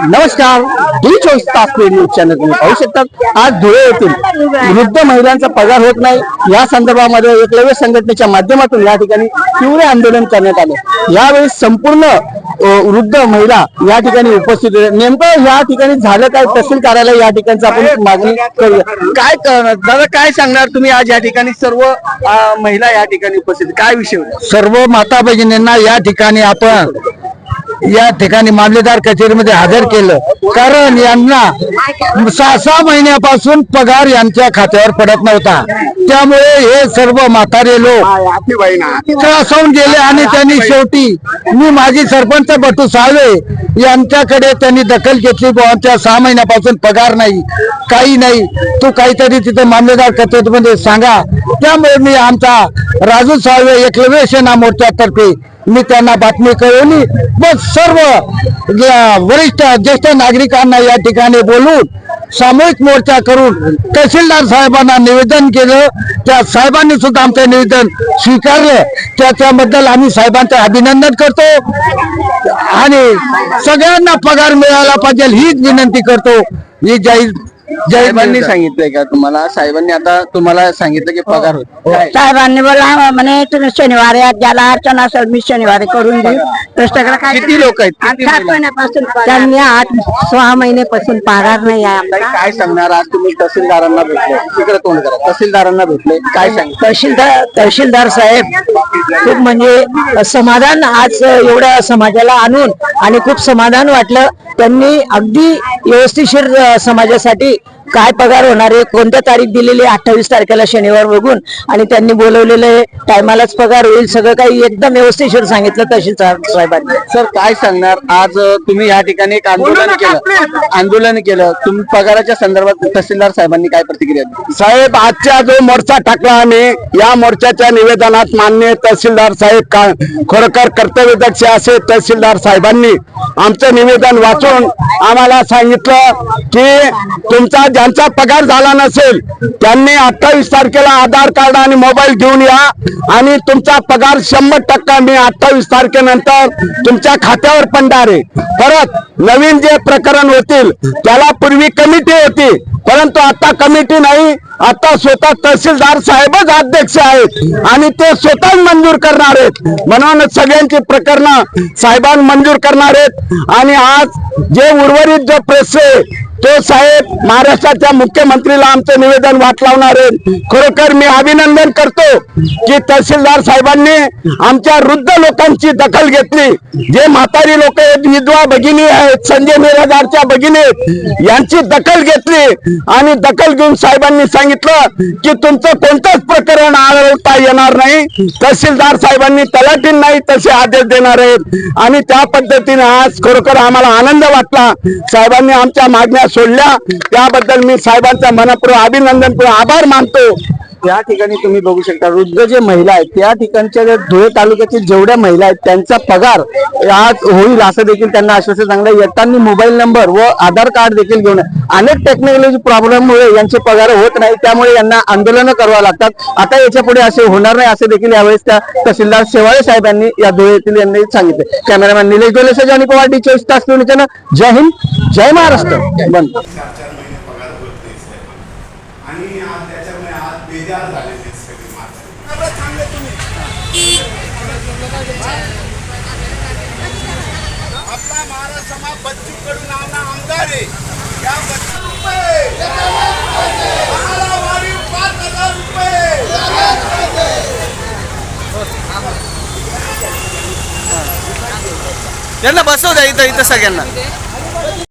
नमस्कार डी चोवीस तास पेड न्यूज चॅनल तुम्ही पाहू शकतात आज धुळे येथील वृद्ध महिलांचा पगार होत नाही. या संदर्भामध्ये एकलव्य संघटनेच्या माध्यमातून या ठिकाणी तीव्र आंदोलन करण्यात आले. यावेळी संपूर्ण वृद्ध महिला या ठिकाणी उपस्थित होत्या. नेमकं या ठिकाणी झालं काय? तहसील कार्यालय या ठिकाणचं आपण मागणी करूया. काय करणार? दादा काय सांगणार तुम्ही आज या ठिकाणी? सर्व महिला या ठिकाणी उपस्थित. काय विषय सर्व माता भगिनींना या ठिकाणी आपण या ठिकाणी मामलेदार कचेरीमध्ये हजर केलं. कारण यांना सहा सहा महिन्यापासून पगार यांच्या खात्यावर पडत नव्हता. त्यामुळे हे सर्व म्हातारे लोक त्रासवून गेले आणि त्यांनी शेवटी मी माझी सरपंच बटू साळवे यांच्याकडे त्यांनी दखल घेतली बुवा. आमच्या सहा महिन्यापासून पगार नाही काही नाही. तू काहीतरी तिथे मामलेदार कचेरीमध्ये सांगा. त्यामुळे मी आमचा राजू साळवे एकलव्य सेना मोर्चातर्फे मी त्यांना बातमी कळवली. मग सर्व वरिष्ठ ज्येष्ठ नागरिकांना या ठिकाणी बोलून सामूहिक मोर्चा करून तहसीलदार साहेबांना निवेदन केलं. त्या साहेबांनी सुद्धा आमचं निवेदन स्वीकारलं. त्याच्याबद्दल आम्ही साहेबांचं अभिनंदन करतो. आणि सगळ्यांना पगार मिळाला पाहिजे हीच विनंती करतो. ही जाहीर साहेबांनी सांगितलंय का तुम्हाला? साहेबांनी आता तुम्हाला सांगितलं की पगार होत. काय? साहेबांनी बोला म्हणे तुम्ही शनिवारी आज ज्याला अडचण असेल मी शनिवारी करून देईन. कष्टकरी काय किती लोक आहेत? किती आठ? महिन्यापासून त्यांनी आठ सहा महिन्यापासून पगार नाही आहे ताई, आमचा. काय सांगणार? आज तुम्ही तहसीलदारांना भेटले. तिकडे तोंड करा. तहसीलदारांना भेटले. काय सांग तहसीलदार तहसीलदार साहेब खूप म्हणजे समाधान आज एवढ्या समाजाला आणून आणि खूप समाधान वाटलं. त्यांनी अगदी व्यवस्थिशीर अ, समाजासाठी काय पगार होणार आहे? कोणत्या तारीख दिलेली आहे? अठ्ठावीस तारखेला शनिवार बघून. आणि त्यांनी बोलवलेले टायमालाच पगार होईल. सगळं काही एकदम व्यवस्थिशीर सांगितलं तहसीलदार साहेबांनी. सर काय सांगणार? आज तुम्ही या ठिकाणी एक आंदोलन केलं. आंदोलन केलं. तुम्ही पगाराच्या संदर्भात तहसीलदार साहेबांनी काय प्रतिक्रिया दिली? साहेब आजचा जो मोर्चा टाकला आम्ही या मोर्चाच्या निवेदनात मान्य तहसीलदार साहेब का खरोखर कर्तव्यदक्ष असे तहसीलदार साहेबांनी आमचं निवेदन वाचून आम्हाला सांगितलं की तुमचा ज्यांचा पगार झाला नसेल त्यांनी अठ्ठावीस तारखेला आधार कार्ड आणि मोबाईल घेऊन या आणि तुमचा पगार शंभर टक्का मी अठ्ठावीस तारखेनंतर तुमच्या खात्यावर पडणार आहे. परत नवीन जे प्रकरण होतील त्याला पूर्वी कमिटी होती. परंतु आता कमिटी नाही. आता स्वतः तहसीलदार साहेबच अध्यक्ष आहेत आणि ते स्वतः मंजूर करणार आहेत. म्हणून सगळ्यांची प्रकरणं साहेबां मंजूर करणार आहेत. आणि आज जे उर्वरित जो प्रेस आहे तो साहेब महाराष्ट्राच्या मुख्यमंत्रीला आमचं निवेदन वाट लावणार आहेत. खरोखर मी अभिनंदन करतो की तहसीलदार साहेबांनी आमच्या वृद्ध लोकांची दखल घेतली. जे म्हातारी लोक आहेत विधवा भगिनी आहेत संजय निराधारच्या भगिनी यांची दखल घेतली आणि दखल घेऊन साहेबांनी सांगितलं की तुमचं कोणतंच प्रकरण आढळता येणार नाही. तहसीलदार साहेबांनी तलाठी नाही तसे आदेश देणार आहेत. आणि त्या पद्धतीने आज खरोखर आम्हाला आनंद वाटला. साहेबांनी आमच्या मागण्या सोडल्या. त्याबद्दल मी साहेबांचा मनपूर्वक अभिनंदन पूर्वक आभार मानतो. त्या ठिकाणी तुम्ही बघू शकता वृद्ध जे महिला आहेत त्या ठिकाणच्या ज्या धुळे तालुक्यातील जेवढ्या महिला आहेत त्यांचा पगार आज होईल असं देखील त्यांना आश्वासन सांगलं येताना मोबाईल नंबर व आधार कार्ड देखील घेऊन अनेक टेक्नॉलॉजी प्रॉब्लेममुळे यांचे पगार होत नाही त्यामुळे यांना आंदोलनं करावं लागतात. आता याच्यापुढे असे होणार नाही असे देखील यावेळेस त्या तहसीलदार शेवाळे साहेबांनी या धुळेतील यांनी सांगितले. कॅमेरामॅन निलेश डोलेसह आणि पवार डी चोवीस तास जय हिंद जय महाराष्ट्र. बंद चार चार महिने पगार होत नाही साहेबांना आणि आज त्याच्यामुळे आज बेजार झालेले सगळे म्हातारे आपला महाराष्ट्र समाज बच्चू कडू नावना आमदार आहे. या बच्चू रुपये पाच हजार रुपये यांना बसव द्या इथं इथं सगळ्यांना.